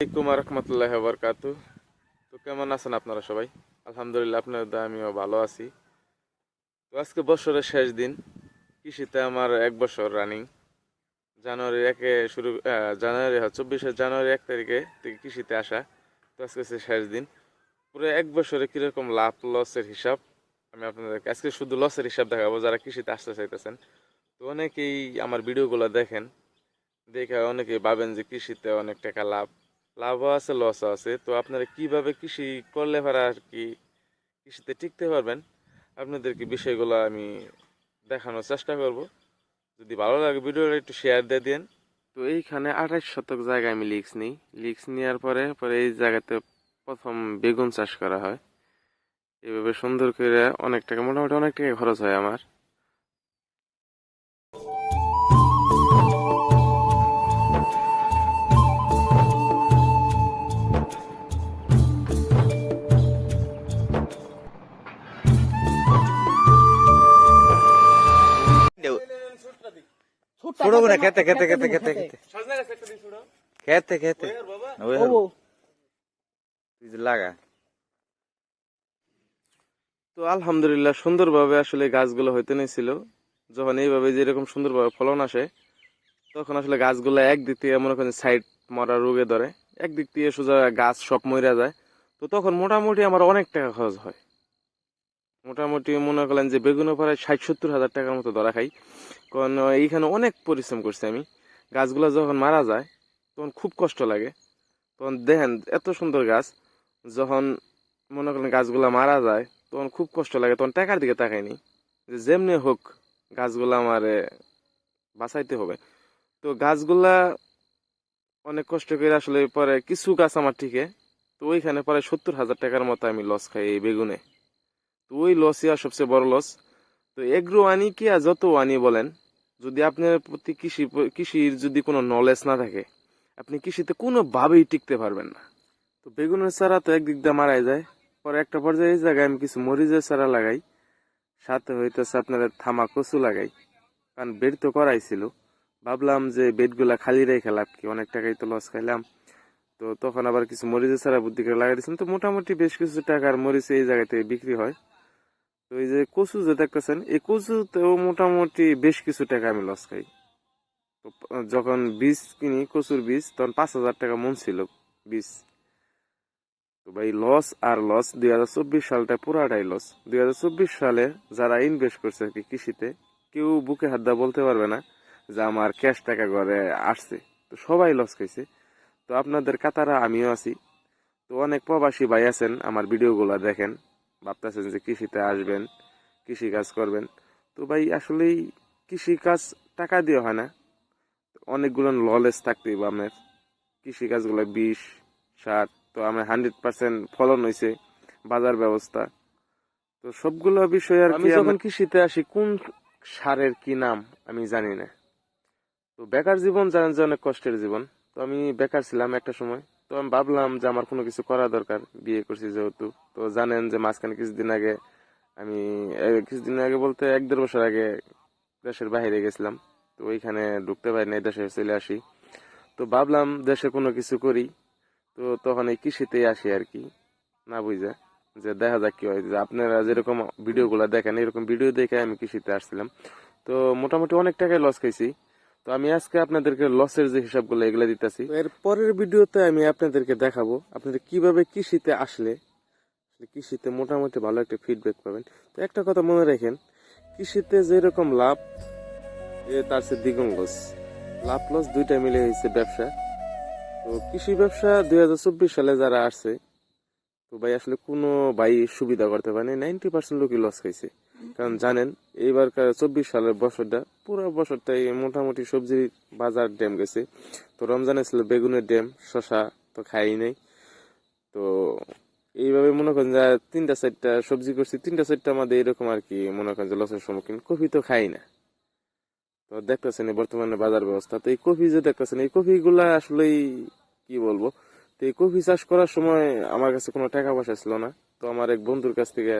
আসসালামাইকুম রহমতুল্লাহ বরকাতু। তো কেমন আছেন আপনারা সবাই? আলহামদুলিল্লাহ আপনার দা আমিও ভালো আছি। তো আজকে বছরের শেষ দিন। কৃষিতে আমার এক বছর রানিং জানুয়ারি একে শুরু জানুয়ারি চব্বিশে জানুয়ারি এক তারিখে থেকে কৃষিতে আসা। তো আজকে শেষ দিন। পুরো এক বছরে কীরকম লাভ, লসের হিসাব? আমি আপনাদেরকে আজকে শুধু লসের হিসাব দেখাবো, যারা কৃষিতে আসতে চাইতেছেন। তো অনেকেই আমার ভিডিওগুলো দেখেন। দেখে অনেকেই ভাবেন যে কৃষিতে অনেক টাকা লাভ। লাভও আছে লসও আছে। তো আপনারা কীভাবে কৃষি করলে পারে আর কি কৃষিতে টিকতে পারবেন, আপনাদেরকে বিষয়গুলো আমি দেখানোর চেষ্টা করব। যদি ভালো লাগে ভিডিওটা একটু শেয়ার দিয়ে দিন তো এইখানে আঠাশ শতক জায়গায় আমি লিক্স নিই। লিক্স নেওয়ার পরে পরে এই জায়গাতে প্রথম বেগুন চাষ করা হয়। এইভাবে সুন্দর করে অনেক টাকা, মোটামুটি অনেক টাকা খরচ হয় আমার। ছোড়ো না খেতে খেতে খেতে খেতে। খেতে খেতে। খেতে লাগা। তো আলহামদুলিল্লাহ সুন্দরভাবে আসলে গাছগুলো হইতে নিয়েছিল। যখন এইভাবে যেরকম সুন্দরভাবে ফলন আসে তখন আসলে গাছগুলো একদিক থেকে মনে করেন সাইড মরা রোগে ধরে একদিক থেকে সোজা গাছ সব মরে যায়। তো তখন মোটামুটি আমার অনেক টাকা খরচ হয়। মোটামুটি মনে করলেন যে বেগুনে প্রায় ষাট সত্তর হাজার টাকার মতো ধরা খাই। কারণ এইখানে অনেক পরিশ্রম করছি আমি। গাছগুলো যখন মারা যায়, তখন খুব কষ্ট লাগে। তখন দেখেন, এত সুন্দর গাছ, যখন মনে করেন গাছগুলা মারা যায়, তখন খুব কষ্ট লাগে। তখন টাকার দিকে তাকাইনি। যে যেমনি হোক, গাছগুলা আমার বাঁচাইতে হবে। তো গাছগুলা অনেক কষ্ট করে আসলে পরে কিছু গাছ আমার ঠিকে। তো ওইখানে পরে সত্তর হাজার টাকার মতো আমি লস খাই এই বেগুনে। তো ওই লসই আর সবচেয়ে বড় লস। তো এগ্রো আনি কি আর যত আনি বলেন, যদি আপনার প্রতি কৃষি, কৃষির যদি কোনো নলেজ না থাকে, আপনি কৃষিতে কোনোভাবেই টিকতে পারবেন না। তো বেগুনের চারা তো একদিক দিয়ে মারাই যায়। পরে একটা পর্যায়ে এই জায়গায় আমি কিছু মরিচের চারা লাগাই। সাথে হইতেছে আপনার থামা কচু লাগাই। কারণ বেড তো করাই ছিল ভাবলাম যে বেডগুলা খালি রেখে লাভ কি? অনেক টাকাই তো লস খাইলাম। তো তখন আবার কিছু মরিচের চারা বুদ্ধি করে লাগাই দিয়েছিলাম। তো মোটামুটি বেশ কিছু টাকার মরিচ এই জায়গা থেকে বিক্রি হয়। এই যে কচু যে দেখতেছেন, এই কচুতেও মোটামুটি বেশ কিছু টাকা আমি লস খাই। যখন বীজ কিনি, কচুর বীজ, তখন পাঁচ হাজার টাকা মন ছিল বীজ। তো ভাই লস আর লস দুই হাজার চব্বিশ সালটা পুরাটাই লস দুই হাজার চব্বিশ সালে যারা ইনভেস্ট করছে আর কি কৃষিতে, কেউ বুকে হাত বলতে পারবে না যে আমার ক্যাশ টাকা ঘরে আসছে। তো সবাই লস খাইছে। তো আপনাদের কাতারা আমিও আছি। তো অনেক প্রবাসী ভাই আছেন, আমার ভিডিওগুলো দেখেন। ভাবতেছেন যে কৃষিতে আসবেন কৃষি কাজ করবেন। তো ভাই আসলেই কৃষি কাজ টাকা দিয়ে হয় না। অনেকগুলো নলেজ থাকতেই বা আপনার। কৃষি কাজগুলো বিষ সার তো আমার হান্ড্রেড পার্সেন্ট ফলন হয়েছে বাজার ব্যবস্থা। তো সবগুলো বিষয় আর কি যখন কৃষিতে আসি কোন সারের কি নাম আমি জানি না। তো বেকার জীবন জানেন যে অনেক কষ্টের জীবন। তো আমি বেকার ছিলাম একটা সময়। আমি ভাবলাম যে আমার কোনো কিছু করা দরকার, বিয়ে করছি যেহেতু। তো জানেন যে মাঝখানে কিছুদিন আগে আমি কিছুদিন আগে বলতে এক দেড় বছর আগে দেশের বাইরে গেছিলাম। তো ওইখানে ঢুকতে পারি নাই, দেশে চলে আসি। তো ভাবলাম দেশে কোনো কিছু করি। তো তখন এই কৃষিতেই আসি আর কি, না বুঝা। যে দেখা যাক কি হয়। যে আপনারা যেরকম ভিডিওগুলো দেখেন, এরকম ভিডিও দেখে আমি কৃষিতে আসছিলাম। তো মোটামুটি অনেক টাকায় লস খাইছি। তো আমি আজকে আপনাদেরকে লসের যে হিসাবগুলো এগুলো দিতেছি। এর পরের ভিডিওতে আমি আপনাদেরকে দেখাবো আপনাদের কীভাবে কৃষিতে আসলে কৃষিতে মোটামুটি ভালো একটা ফিডব্যাক পাবেন। তো একটা কথা মনে রাখেন, কৃষিতে যেরকম লাভ তার সে দ্বিগুণ লস লাভ লস দুইটা মিলে হয়েছে ব্যবসা। তো কৃষি ব্যবসা দুই হাজার চব্বিশ সালে যারা আসছে, তো ভাই আসলে কোনো ভাই সুবিধা করতে পারেনি, নাইনটি পার্সেন্ট লোকই লস খাইছে। কারণ জানেন, এইবার চব্বিশ সালের বছরটা, পুরো বছরটাই মোটামুটি সবজির বাজার ড্যাম গেছে। তো রমজানে ছিল বেগুনের ড্যাম শশা তো খাই নাই। তো এইভাবে মনে করেন যে তিনটা চারটা সবজি করছি, তিনটা চারটা আমাদের এরকম আর কি মনে করেন যে লসের সম্মুখীন। কফি তো খাই না। তো দেখতেছেন এই বর্তমানে বাজার ব্যবস্থা। তো এই কফি যে দেখতেছেন, এই কফি গুলা আসলেই কি বলব? তো এই কফি চাষ করার সময় আমার কাছে কোনো টাকা পয়সা ছিল না। তো আমার এক বন্ধুর কাছ থেকে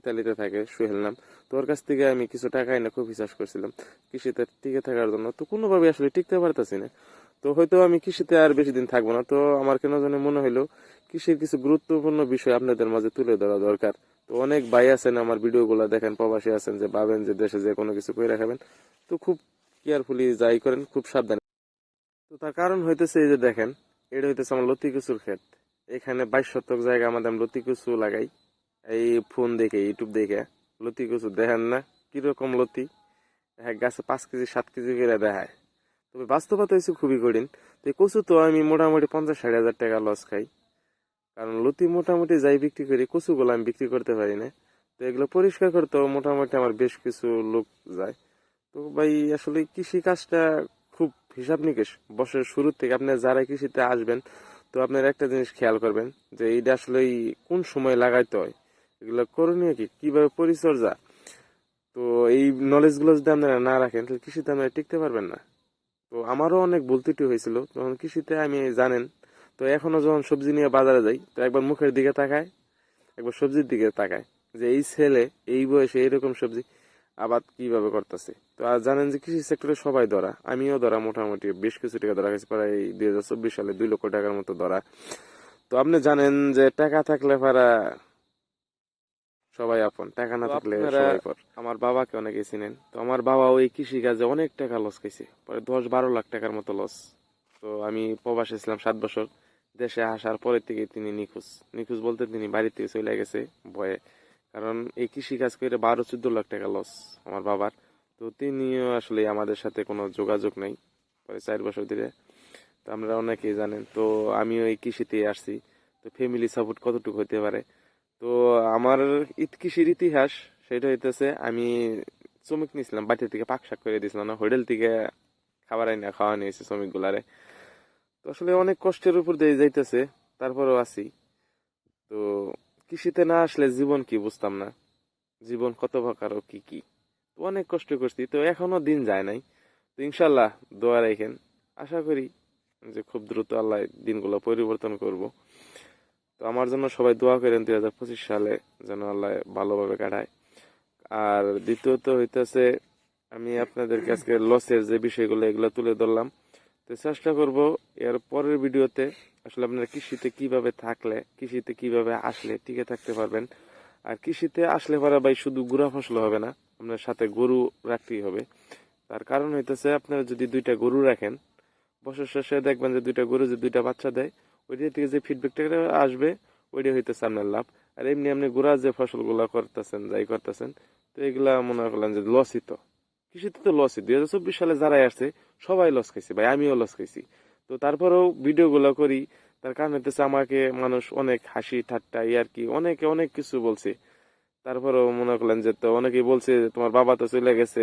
ইতালিতে থাকে সোহেল নাম। তো ওর কাছ থেকে আমি কিছু টাকা এনে খুব চাষ করছিলাম। কৃষিতে টিকে থাকার জন্য। তো কোনোভাবে আসলে টিকতে পারতেছি না। তো হয়তো আমি কৃষিতে আর বেশি দিন থাকব না। তো আমার কেন জানি মনে হলো কৃষির কিছু গুরুত্বপূর্ণ বিষয় আপনাদের মাঝে তুলে ধরা দরকার। তো অনেক ভাই আছেন আমার ভিডিওগুলো দেখেন, প্রবাসী আছেন, যে ভাবেন যে দেশে যে কোনো কিছু করে রাখাবেন তো খুব কেয়ারফুলি যাই করেন, খুব সাবধানে। তো তার কারণ হইতেছে এই যে দেখেন, এটা হইতেছে আমার লতি কচুর ক্ষেত। এখানে বাইশ শতক জায়গা আমাদের আমি লতি কচু লাগাই। এই ফোন দেখে ইউটিউব দেখে, লতি কচু দেখেন না? কীরকম লতি? এক গাছে পাঁচ কেজি, সাত কেজি করে দেখায়। তবে বাস্তবতা হয়েছে খুবই কঠিন। তো কচু তো আমি মোটামুটি পঞ্চাশ, ষাট হাজার টাকা লস খাই। কারণ লতি মোটামুটি যাই বিক্রি করি, কচুগুলো আমি বিক্রি করতে পারি না। তো এগুলো পরিষ্কার করতেও মোটামুটি আমার বেশ কিছু লোক যায়। তো ভাই, আসলে কৃষি কাজটা খুব হিসাব নিকেশ। বছরের শুরু থেকে আপনি যারা কৃষিতে আসবেন, তো আপনার একটা জিনিস খেয়াল করবেন যে এইটা আসলে কোন সময় লাগাইতে হয়? এগুলো করণীয় কি? কীভাবে পরিচর্যা? তো এই নলেজগুলো যদি আপনারা না রাখেন, তাহলে কৃষিতে আপনারা টিকতে পারবেন না। তো আমারও অনেক ভুল ত্রুটি হয়েছিল। তখন কৃষিতে আমি জানেন, তো এখনও যখন সবজি নিয়ে বাজারে যাই, তো একবার মুখের দিকে তাকায়, একবার সবজির দিকে তাকায়, যে এই ছেলে এই বয়সে এইরকম সবজি আবাদ কীভাবে করতেছে? তো আর জানেন যে কৃষি সেক্টরে সবাই ধরা, আমিও ধরা মোটামুটি, বেশ কিছু টাকা ধরা গেছে, প্রায় দুই হাজার চব্বিশ সালে দুই লক্ষ টাকার মতো ধরা। তো আপনি জানেন যে টাকা থাকলে পারা সবাই আপন টাকা না থাকলে আমার বাবাকে অনেকে চিনেন। তো আমার বাবা ওই কৃষি কাজে অনেক টাকা লস খাইছে পরে দশ বারো লাখ টাকার মতো লস তো আমি প্রবাসে ছিলাম সাত বছর দেশে আসার পরের থেকে তিনি নিখোঁজ। নিখোঁজ বলতে তিনি বাড়ি থেকে চলে গেছে ভয়ে কারণ এই কৃষি কাজ করে বারো চোদ্দ লাখ টাকা লস আমার বাবার। তো তিনিও আসলে আমাদের সাথে কোনো যোগাযোগ নেই পরে চার বছর ধরে। তো আমরা অনেকেই জানেন তো আমিও এই কৃষিতে আসছি। তো ফ্যামিলি সাপোর্ট কতটুকু হতে পারে? তো আমার ঈদ কৃষির ইতিহাস? সেটা হইতেছে আমি শ্রমিক নিয়েছিলাম বাড়ি থেকে পাক শাক করে দিয়েছিলাম না, হোটেল থেকে খাবার আইনা খাওয়া নিয়েছে শ্রমিক গুলারে তো আসলে অনেক কষ্টের উপর দিয়ে যাইতেছে, তারপরেও আছি। তো কৃষিতে না আসলে জীবন কি বুঝতাম না, জীবন কত প্রকার ও কি কি। তো অনেক কষ্ট করছি, তো এখনও দিন যায় নাই। তো ইনশাল্লাহ দোয়া রেখেন আশা করি যে খুব দ্রুত আল্লাহ দিনগুলো পরিবর্তন করব। তো আমার জন্য সবাই দোয়া করেন দুই হাজার পঁচিশ সালে যেন আল্লাহ ভালোভাবে কাটায়। আর দ্বিতীয়ত হইতেছে, আমি আপনাদেরকে আজকে লসের যে বিষয়গুলো, এগুলো তুলে ধরলাম। তো চেষ্টা করব এর পরের ভিডিওতে আসলে আপনারা কৃষিতে কীভাবে থাকলে, কৃষিতে কীভাবে আসলে টিকে থাকতে পারবেন। আর কৃষিতে আসলে পারা ভাই শুধু গুড়া ফসল হবে না, আপনার সাথে গরু রাখতেই হবে। তার কারণ হইতেছে, আপনারা যদি দুইটা গরু রাখেন, বছর শেষে দেখবেন যে দুইটা গরু, যে দুইটা বাচ্চা দেয় ওইটা থেকে যে ফিডব্যাকটা আসবে ওইটা হইতেছে আপনার লাভ। আর এমনি আপনি গুড়া যে ফসলগুলা করতেছেন, যাই করতেছেন, তো এগুলা মনে করলেন যে লসই তো। কৃষিতে তো লসই দুই হাজার চব্বিশ সালে যারাই আসছে, সবাই লস খাইছে ভাই, আমিও লস খাইছি। তো তারপরেও ভিডিওগুলো করি, তার কারণ হইতেছে আমাকে মানুষ অনেক হাসি, ঠাট্টা ইয়ার কি, অনেকে অনেক কিছু বলছে। তারপরেও মনে করলেন যে তো অনেকেই বলছে তোমার বাবা তো চলে গেছে,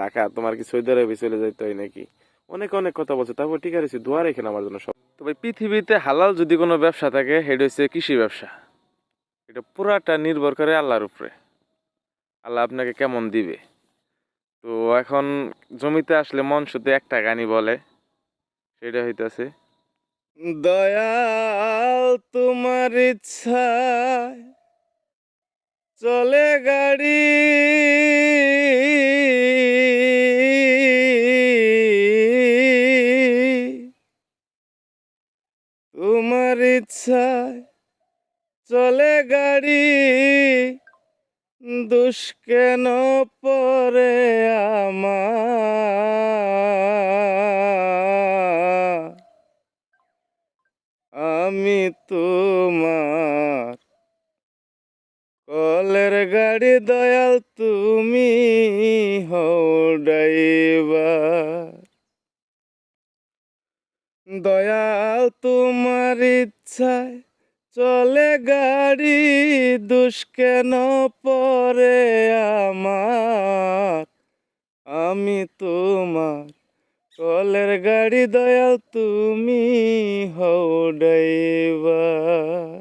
ঢাকা, তোমার কি সৌদি চলে যেতে হয় নাকি? অনেক অনেক কথা বলছে, তারপর ঠিক আছে, দোয়া রেখেন আমার জন্য সব। তবে পৃথিবীতে হালাল যদি কোনো ব্যবসা থাকে সেটা হচ্ছে কৃষি ব্যবসা। এটা পুরাটা নির্ভর করে আল্লাহর উপরে। আল্লাহ আপনাকে কেমন দিবে? তো এখন জমিতে আসলে মন শুধু একটা গানই বলে, সেটা হইতাছে, দয়াল তোমার ইচ্ছা চলে গাড়ি ইচ্ছায় চলে গাড়ি, দুষ কেন পরে আমি তোমার কলের গাড়ি, দয়াল তুমি হও দয়াল তোমার ইচ্ছায় চলে গাড়ি, দুষ কেন পরে আমার? আমি তোমার কলের গাড়ি দয়াল, তুমি হও ড্রাইভার।